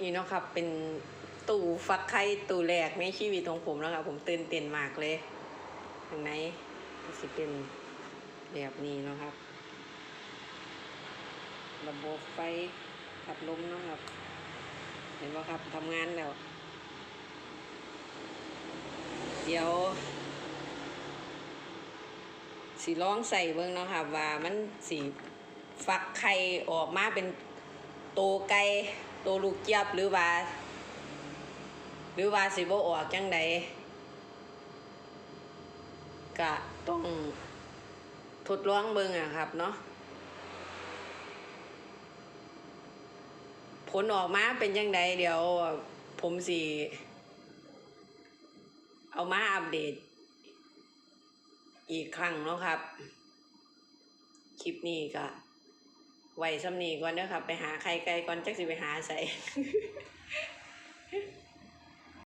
นี่เนาะครับ เป็นตู้ฟักไข่ตู้แรกในชีวิตของผมแล้วครับผมตื่นเต้นมากเลยข้างในก็สิเป็นแบบนี้เนาะครับ ระบบไฟพัดลมเนาะครับ เห็นไหมครับทำงานแล้ว เดี๋ยวสีร้องใส่เบิ่งเนาะครับว่ามันสีฟักไข่ออกมาเป็นโตไก่ โตลูกเจี๊ยบหรือว่า หรือว่าสิบ่ออกจังใดก็ต้องทดลองเบิ่งอะครับเนาะผลออกมาเป็นยังไงเดี๋ยวผมสิเอามาอัปเดต อีกครั้งเนาะครับ คลิปนี้ก็ ไว้ซ้ำนีก่อนเด้อครับไปหาใครไกลก่อนจักสิไปหาใส่